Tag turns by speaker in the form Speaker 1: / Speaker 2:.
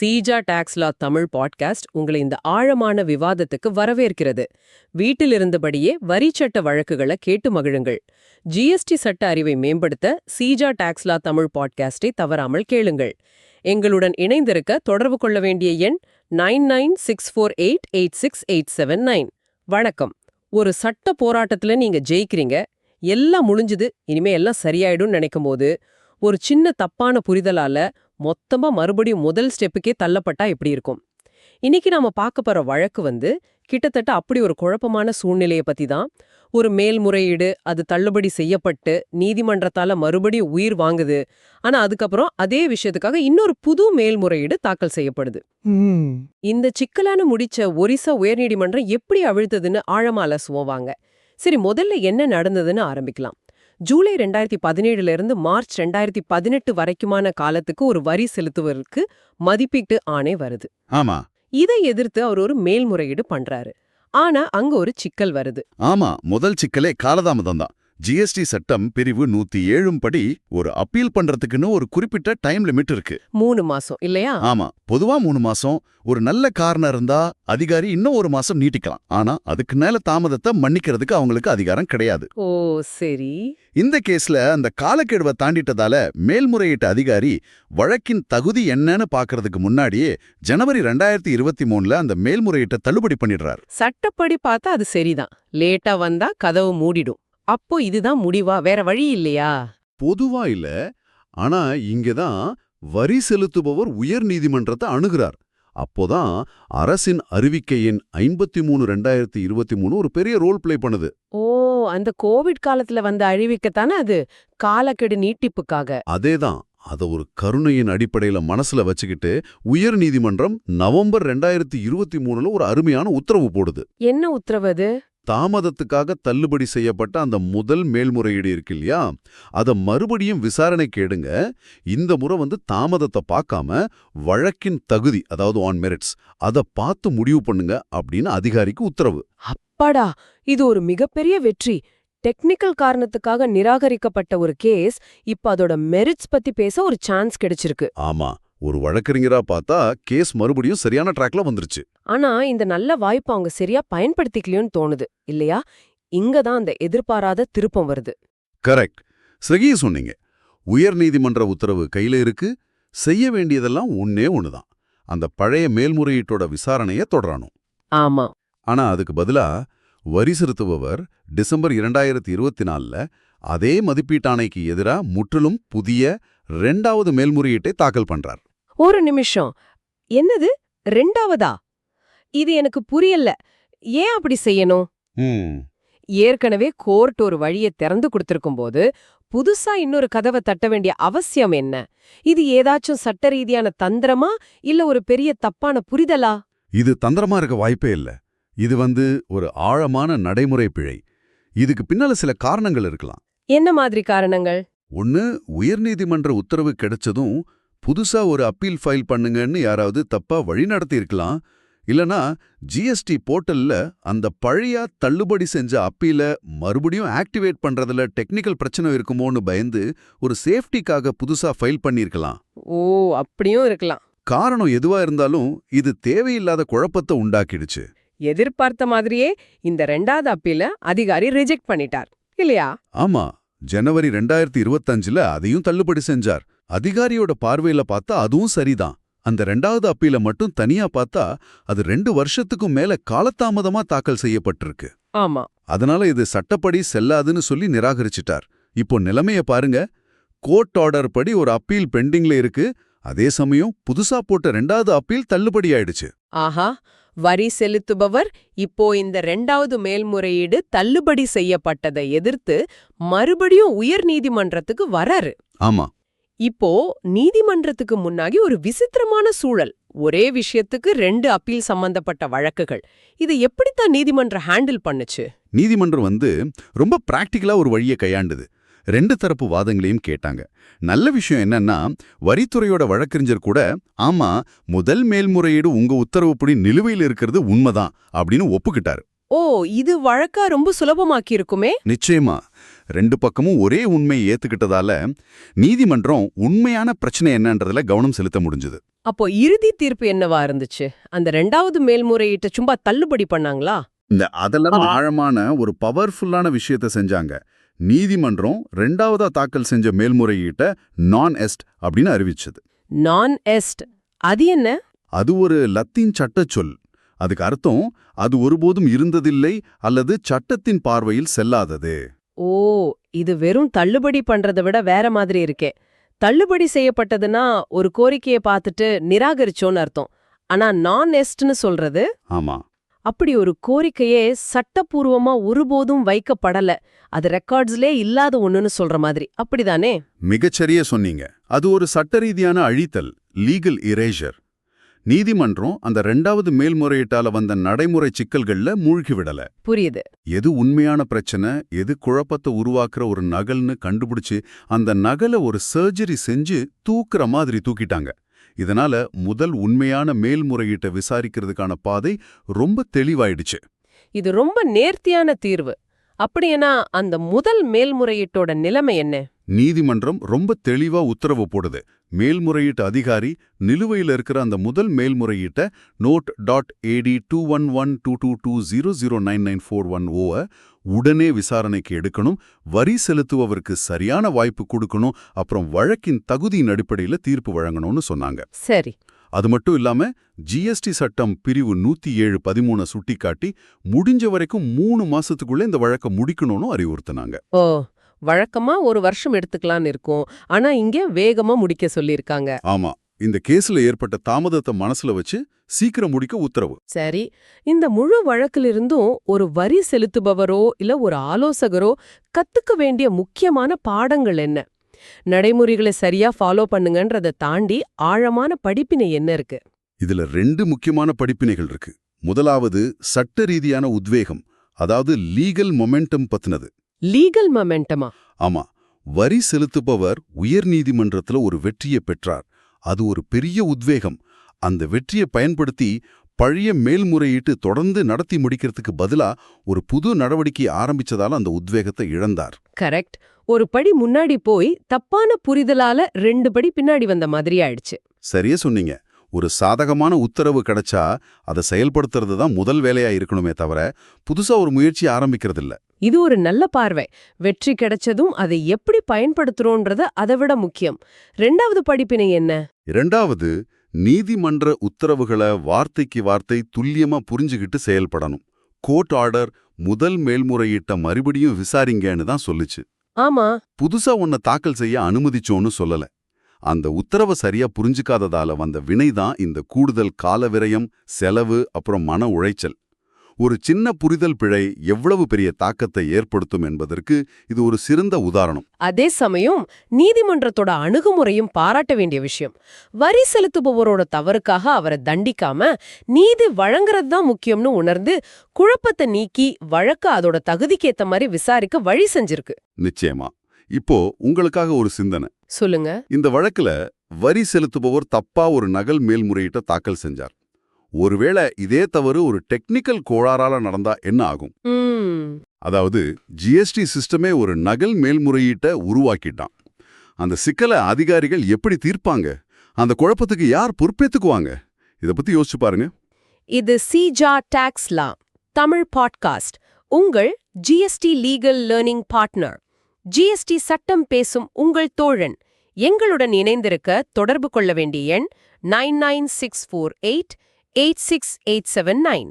Speaker 1: Seeja Taxila Tamil podcast உங்களை இந்த ஆழமான விவாதத்துக்கு வரவேற்கிறது. வீட்டிலிருந்தபடியே வரி சட்ட வழக்குகளை கேட்டு மகிழுங்கள். ஜிஎஸ்டி சட்ட அறிவை மேம்படுத்த சீஜா டாக்ஸ்லா தமிழ் பாட்காஸ்டை தவறாமல் கேளுங்கள். எங்களுடன் இணைந்திருக்க தொடர்பு கொள்ள வேண்டிய எண் nine nine six four eight eight six eight seven nine. வணக்கம். ஒரு சட்ட போராட்டத்துல நீங்க ஜெயிக்கிறீங்க. எல்லாம் முடிஞ்சுது. இனிமே எல்லாம் சரியாயிடும்னு நினைக்கும் போது ஒரு சின்ன தப்பான புரிதலால மொத்தமா மறுபடியும் முதல் ஸ்டெப்புக்கே தள்ளப்பட்டா எப்படி இருக்கும்? இன்னைக்கு நாம பார்க்க போற வழக்கு வந்து கிட்டத்தட்ட அப்படி ஒரு குழப்பமான சூழ்நிலையை பத்தி தான். ஒரு மேல்முறையீடு அது தள்ளுபடி செய்யப்பட்டு நீதிமன்றத்தால மறுபடியும் உயிர் வாங்குது. ஆனா அதுக்கப்புறம் அதே விஷயத்துக்காக இன்னொரு புது மேல்முறையீடு தாக்கல் செய்யப்படுது. இந்த சிக்கலான முடிச்ச ஒரிசா உயர்நீதிமன்றம் எப்படி அவிழ்த்ததுன்னு ஆழமா அலசுவோம் வாங்க. சரி முதல்ல என்ன நடந்ததுன்னு ஆரம்பிக்கலாம். ஜூலை ரெண்டாயிரத்தி பதினேழுல இருந்து மார்ச் ரெண்டாயிரத்தி பதினெட்டு வரைக்குமான காலத்துக்கு ஒரு வரி செலுத்துவதற்கு மதிப்பீட்டு ஆணை வருது.
Speaker 2: ஆமா.
Speaker 1: இதை எதிர்த்து அவர் ஒரு மேல்முறையீடு பண்றாரு. ஆனா அங்க ஒரு சிக்கல் வருது.
Speaker 2: ஆமா முதல் சிக்கலே காலதாமதம் தான். ஜிஎஸ்டி சட்டம் பிரிவு நூத்தி ஏழும் படி ஒரு அப்பீல் பண்றதுக்குன்னு ஒரு குறிப்பிட்ட டைம் லிமிட் இருக்கு.
Speaker 1: மூணு மாசம் இல்லையா?
Speaker 2: ஆமா பொதுவா மூணு மாசம். ஒரு நல்ல காரணம் இருந்தா அதிகாரி இன்னும் ஒரு மாசம் நீட்டிக்கலாம். ஆனா அதுக்கு மேல தாமதத்தை மன்னிக்கிறதுக்கு அவங்களுக்கு அதிகாரம் கிடையாது.
Speaker 1: ஓ சரி.
Speaker 2: இந்த கேஸ்ல அந்த காலக்கெடுவை தாண்டிட்டதால மேல்முறையீட்டு அதிகாரி வழக்கின் தகுதி என்னன்னு பாக்குறதுக்கு முன்னாடியே ஜனவரி ரெண்டாயிரத்தி இருபத்தி மூணுல அந்த மேல்முறையீட்டை தள்ளுபடி பண்ணிடுறார்.
Speaker 1: சட்டப்படி பார்த்தா அது சரிதான். லேட்டா வந்தா கதவு மூடிடும். அப்போ இதுதான் முடிவா? வேற வழி இல்லையா?
Speaker 3: பொதுவா இல்ல. ஆனா இங்கதான் வரி செலுத்துபவர் உயர் நீதிமன்றத்தை அணுகிறார். அப்போதான் அரசின் அறிவிக்கையின் ஐம்பத்தி மூணு ரெண்டாயிரத்தி இருபத்தி மூணு ஒரு பெரிய ரோல் ப்ளே பண்ணுது.
Speaker 1: ஓ அந்த கோவிட் காலத்துல வந்த அழிவிக்கத்தானே அது? காலக்கெடு நீட்டிப்புக்காக.
Speaker 3: அதேதான். அத ஒரு கருணையின் அடிப்படையில மனசுல வச்சுக்கிட்டு உயர் நீதிமன்றம் நவம்பர் ரெண்டாயிரத்தி இருபத்தி மூணுல ஒரு அருமையான உத்தரவு போடுது.
Speaker 1: என்ன உத்தரவு
Speaker 3: தாமதத்துக்காக தள்ளுபடி செய்யப்பட்ட அந்த முதல் மேல்முறையீடு இருக்கு இல்லையா? அத மறுபடியும் விசாரணைக்கு எடுங்க இந்த முறை வந்து தாமதத்தை பார்க்காம வழக்கின் தகுதி அதாவது ஆன் மெரிட்ஸ் அத பார்த்து முடிவு பண்ணுங்க அப்படின்னு அதிகாரிக்கு உத்தரவு.
Speaker 1: அப்பாடா! இது ஒரு மிகப்பெரிய வெற்றி. டெக்னிக்கல் காரணத்துக்காக நிராகரிக்கப்பட்ட ஒரு கேஸ் இப்ப அதோட மெரிட்ஸ் பத்தி பேச ஒரு சான்ஸ் கிடைச்சிருக்கு.
Speaker 3: ஆமா. ஒரு வழக்கறிஞரா பார்த்தா கேஸ் மறுபடியும் சரியான ட்ராக்ல வந்துருச்சு.
Speaker 1: ஆனா இந்த நல்ல வாய்ப்பு அவங்க சரியா பயன்படுத்திக்கலையோன்னு தோணுது இல்லையா? இங்க தான் அந்த எதிர்பாராத திருப்பம் வருது.
Speaker 3: கரெக்ட். சரியா சொன்னீங்க. உயர் நீதிமன்ற உத்தரவு கையில இருக்கு. செய்ய வேண்டியதெல்லாம் ஒன்னே ஒண்ணுதான். அந்த பழைய மேல்முறையீட்டோட விசாரணைய தொடரணும்.
Speaker 1: ஆமா.
Speaker 3: ஆனா அதுக்கு பதிலா வரி செலுத்துபவர் டிசம்பர் இரண்டாயிரத்தி இருபத்தி நாலுல அதே மதிப்பீட்டாணைக்கு எதிரா முற்றிலும் புதிய ரெண்டாவது மேல்முறையீட்டை தாக்கல் பண்றார்.
Speaker 1: ஒரு நிமிஷம். என்னது? ரெண்டாவதா? இது எனக்கு புரியல. ஏன் அப்படி செய்யணும்? ஏற்கனவே கோர்ட் ஒரு வழியை திறந்து கொடுத்திருக்கும் போது புதுசா இன்னொரு கதவை தட்ட வேண்டிய அவசியம் என்ன? இது ஏதாச்சும் சட்ட ரீதியான தந்திரமா? இல்ல ஒரு பெரிய தப்பான புரிதலா?
Speaker 3: இது தந்திரமா இருக்க வாய்ப்பே இல்ல. இது வந்து ஒரு ஆழமான நடைமுறை பிழை. இதுக்கு பின்னால சில காரணங்கள் இருக்கலாம்.
Speaker 1: என்ன மாதிரி காரணங்கள்?
Speaker 3: ஒன்னு உயர்நீதிமன்ற உத்தரவு கிடைச்சதும் புதுசா ஒரு அப்பீல் ஃபைல் பண்ணுங்கன்னு யாராவது தப்பா வழிநடத்தி இருக்கலாம் இல்லனா ஜிஎஸ்டி போர்ட்டல்ல அந்த பழைய தள்ளுபடி செஞ்ச அப்பீல மறுபடியும் ஆக்டிவேட் பண்றதுல டெக்னிக்கல் பிரச்சனை இருக்குமோன்னு பயந்து ஒரு சேஃப்டிக்காக புதுசா ஃபைல் பண்ணியிருக்கலாம்
Speaker 1: ஓ அப்படியும் இருக்கலாம்.
Speaker 3: காரணம் எதுவா இருந்தாலும் இது தேவையில்லாத குழப்பத்தை உண்டாக்கிடுச்சு.
Speaker 1: எதிர்பார்த்த மாதிரியே இந்த ரெண்டாவது அப்பீல அதிகாரி ரிஜெக்ட் பண்ணிட்டார் இல்லையா?
Speaker 3: ஆமா ஜனவரி ரெண்டாயிரத்தி இருபத்தஞ்சுல அதையும் தள்ளுபடி செஞ்சார். அதிகாரியோட பார்வையில பார்த்தா அதுவும் சரிதான். அந்த ரெண்டாவது அப்பீல மட்டும் தனியா பார்த்தா அது ரெண்டு வருஷத்துக்கும் மேல காலதாமதமா தாக்கல் செய்யப்பட்டிருக்கு.
Speaker 1: ஆமா.
Speaker 3: அதனால இது சட்டப்படி செல்லாதுன்னு சொல்லி நிராகரிச்சிட்டார். இப்போ நிலைமைய பாருங்க. கோர்ட் ஆர்டர் படி ஒரு அப்பீல் பெண்டிங்ல இருக்கு. அதே சமயம் புதுசா போட்ட ரெண்டாவது அப்பீல் தள்ளுபடி ஆயிடுச்சு.
Speaker 1: ஆஹா. வரி செலுத்துபவர் இப்போ இந்த ரெண்டாவது மேல்முறையீடு தள்ளுபடி செய்யப்பட்டதை எதிர்த்து மறுபடியும் உயர் நீதிமன்றத்துக்கு வராரு.
Speaker 3: ஆமா.
Speaker 1: இப்போ நீதிமன்றத்துக்கு முன்னாடி ஒரு விசித்திரமான சூழல். ஒரே விஷயத்துக்கு ரெண்டு அப்பீல் சம்பந்தப்பட்ட வழக்குகள். இதை எப்படித்தான் நீதிமன்றம் ஹேண்டில் பண்ணுச்சு?
Speaker 3: நீதிமன்றம் வந்து ரொம்ப பிராக்டிக்கலா ஒரு வழியை கையாண்டுது. ரெண்டு தரப்பு வாதங்களையும் கேட்டாங்க. நல்ல விஷயம் என்னன்னா வரித்துறையோட வழக்கறிஞர் கூட ஆமா முதல் மேல்முறையீடு உங்க உத்தரவுப்படி நிலுவையில் இருக்கிறது உண்மைதான் அப்படின்னு ஒப்புக்கிட்டாரு.
Speaker 1: ஓ இது வழக்கா ரொம்ப சுலபமாக்கி இருக்குமே
Speaker 3: நிச்சயமா. ரெண்டு பக்கமும் ஒரே உண்மையை ஏத்துக்கிட்டதால நீதிமன்றம் உண்மையான பிரச்சனை என்னன்றதுல கவனம் செலுத்த முடிஞ்சது.
Speaker 1: அப்போ இறுதி தீர்ப்பு என்னவா இருந்துச்சு? அந்த ரெண்டாவது மேல்முறையீட்டை சும்மா தள்ளுபடி பண்ணாங்களா?
Speaker 3: இந்த அதெல்லாம் ஆழமான ஒரு பவர்ஃபுல்லான விஷயத்த செஞ்சாங்க. நீதிமன்றம் ரெண்டாவதா தாக்கல் செஞ்ச மேல்முறையீட்டை நான் எஸ்ட் அப்படின்னு அறிவிச்சது.
Speaker 1: நான் எஸ்ட் அது என்ன?
Speaker 3: அது ஒரு லத்தீன் சட்டச் சொல் அதுக்கு அர்த்தம் அது ஒருபோதும் இருந்ததில்லை அல்லது சட்டத்தின் பார்வையில் செல்லாதது.
Speaker 1: ஓ இது வெறும் தள்ளுபடி பண்றதை விட வேற மாதிரி இருக்கே. தள்ளுபடி செய்யப்பட்டதுன்னா ஒரு கோரிக்கையை பார்த்துட்டு நிராகரிச்சோன்னு அர்த்தம். ஆனா நான் எஸ்ட்னு சொல்றது?
Speaker 3: ஆமா.
Speaker 1: அப்படி ஒரு கோரிக்கையே சட்டப்பூர்வமா ஒருபோதும் வைக்கப்படல. அது ரெக்கார்ட்ஸ்லே இல்லாத ஒண்ணுன்னு சொல்ற மாதிரி. அப்படிதானே?
Speaker 3: மிகச்சரிய சொன்னீங்க. அது ஒரு சட்டரீதியான அழித்தல் லீகல் இரேஷர் நீதிமன்றம் அந்த ரெண்டாவது மேல்முறையீட்டால வந்த நடைமுறை சிக்கல்கள்ல மூழ்கி விடல.
Speaker 1: புரியுது.
Speaker 3: எது உண்மையான பிரச்சனை எது குழப்பத்தை உருவாக்குற ஒரு நகல்னு கண்டுபிடிச்சு அந்த நகலை ஒரு சர்ஜரி செஞ்சு தூக்குற மாதிரி தூக்கிட்டாங்க. இதனால முதல் உண்மையான மேல்முறையீட்டை விசாரிக்கிறதுக்கான பாதை ரொம்ப தெளிவாயிடுச்சு.
Speaker 1: இது ரொம்ப நேர்த்தியான தீர்வு. அப்படியேனா அந்த முதல் மேல்முறையீட்டோட நிலைமை என்ன?
Speaker 3: நீதிமன்றம் ரொம்ப தெளிவா உத்தரவு போடுது. மேல்முறையீட்டு அதிகாரி நிலுவையில் இருக்கிற அந்த முதல் மேல்முறையீட்டை note dot AT two one one two two two zero zero nine nine four one ஓவை உடனே விசாரணைக்கு எடுக்கணும். வரி செலுத்துபவருக்கு சரியான வாய்ப்பு கொடுக்கணும். அப்புறம் வழக்கின் தகுதியின் அடிப்படையில தீர்ப்பு வழங்கணும்னு சொன்னாங்க.
Speaker 1: சரி.
Speaker 3: அது மட்டும் இல்லாம ஜிஎஸ்டி சட்டம் பிரிவு நூத்தி ஏழு பதிமூணை சுட்டிக்காட்டி முடிஞ்ச வரைக்கும் மூணு மாசத்துக்குள்ள இந்த வழக்கை முடிக்கணும்னு அறிவுறுத்தினாங்க.
Speaker 1: வழக்கமா ஒரு வருஷம் எடுத்துக்கலாம்னு இருக்கும். ஆனா இங்க வேகமா முடிக்க சொல்லியிருக்காங்க.
Speaker 3: ஆமா. இந்த கேஸ்ல ஏற்பட்ட தாமதத்தை மனசுல வச்சு சீக்கிரம் முடிக்க உத்தரவு.
Speaker 1: சரி. இந்த முழு வழக்கிலிருந்தும் ஒரு வரி செலுத்துபவரோ இல்ல ஒரு ஆலோசகரோ கத்துக்க வேண்டிய முக்கியமான பாடங்கள் என்ன? நடைமுறைகளை சரியா ஃபாலோ பண்ணுங்கன்றத தாண்டி ஆழமான படிப்பினை என்ன இருக்கு?
Speaker 3: இதுல ரெண்டு முக்கியமான படிப்பினைகள் இருக்கு. முதலாவது சட்ட ரீதியான உத்வேகம் அதாவது லீகல் மொமெண்டம் பத்தினது.
Speaker 1: லீகல் மொமெண்டமா
Speaker 3: ஆமா. வரி செலுத்துபவர் உயர் நீதிமன்றத்துல ஒரு வெற்றியை பெற்றார். அது ஒரு பெரிய உத்வேகம். அந்த வெற்றியை பயன்படுத்தி பழைய மேல்முறையீட்டு தொடர்ந்து நடத்தி முடிக்கிறதுக்கு பதிலா ஒரு புது நடவடிக்கை ஆரம்பிச்சதால அந்த உத்வேகத்தை இழந்தார்.
Speaker 1: கரெக்ட் ஒரு படி முன்னாடி போய் தப்பான புரிதலால ரெண்டு படி பின்னாடி வந்த மாதிரி ஆயிடுச்சு.
Speaker 3: சரியா சொன்னீங்க. ஒரு சாதகமான உத்தரவு கிடைச்சா அதை செயல்படுத்துறது தான் முதல் வேலையா இருக்கணுமே தவிர புதுசா ஒரு முயற்சி ஆரம்பிக்கிறது இல்ல
Speaker 1: இது ஒரு நல்ல பார்வை. வெற்றி கிடைச்சதும் அதை எப்படி பயன்படுத்துறோன்றத அதை விட முக்கியம். ரெண்டாவது படிப்பினை என்ன?
Speaker 3: இரண்டாவது நீதிமன்ற உத்தரவுகளை வார்த்தைக்கு வார்த்தை துல்லியமா புரிஞ்சுகிட்டு செயல்படணும். கோர்ட் ஆர்டர் முதல் மேல்முறையீட்ட மறுபடியும் விசாரிங்கன்னு தான் சொல்லுச்சு.
Speaker 1: ஆமா.
Speaker 3: புதுசா உன்னை தாக்கல் செய்ய அனுமதிச்சோன்னு சொல்லல. அந்த உத்தரவை சரியா புரிஞ்சுக்காததால வந்த வினைதான் இந்த கூடுதல் கால விரயம் செலவு அப்புறம் மன உளைச்சல். ஒரு சின்ன புரிதல் பிழை எவ்வளவு பெரிய தாக்கத்தை ஏற்படுத்தும் என்பதற்கு இது ஒரு சிறந்த உதாரணம்.
Speaker 1: அதே சமயம் நீதிமன்றத்தோட அணுகுமுறையும் பாராட்ட வேண்டிய விஷயம். வரி செலுத்துபவரோட தவறுக்காக அவரை தண்டிக்காம நீதி வழங்குறது தான் முக்கியம்னு உணர்ந்து குழப்பத்தை நீக்கி வழக்க அதோட தகுதிக்கேத்த மாதிரி விசாரிக்க வழி செஞ்சிருக்கு.
Speaker 3: நிச்சயமா. இப்போ உங்களுக்காக ஒரு சிந்தனை.
Speaker 1: சொல்லுங்க.
Speaker 3: இந்த வழக்குல வரி செலுத்துபவர் தப்பா ஒரு நகல் மேல்முறையீட்டை தாக்கல் செஞ்சார். ஒருவேளை இதே தவறு ஒரு டெக்னிக்கல் கோளாறால நடந்தா என்ன ஆகும்? அதாவது ஜிஎஸ்டி சிஸ்டமே ஒரு நகல் மேல்முறையீட்டை உருவாக்கிட்டான். அந்த சிக்கலை அதிகாரிகள் எப்படி தீர்ப்பாங்க? அந்த குழப்பத்துக்கு யார் பொறுப்பேத்துக்குவாங்க? இத பத்தி யோசிச்சு பாருங்க.
Speaker 1: இது சிஜா டாக்ஸ் லா தமிழ் பாட்காஸ்ட். உங்கள் GST legal learning partner GST சட்டம் பேசும் உங்கள் தோழன். எங்களுடன் இணைந்திருக்க தொடர்பு கொள்ள வேண்டிய எண் nine nine six four eight eight six eight seven nine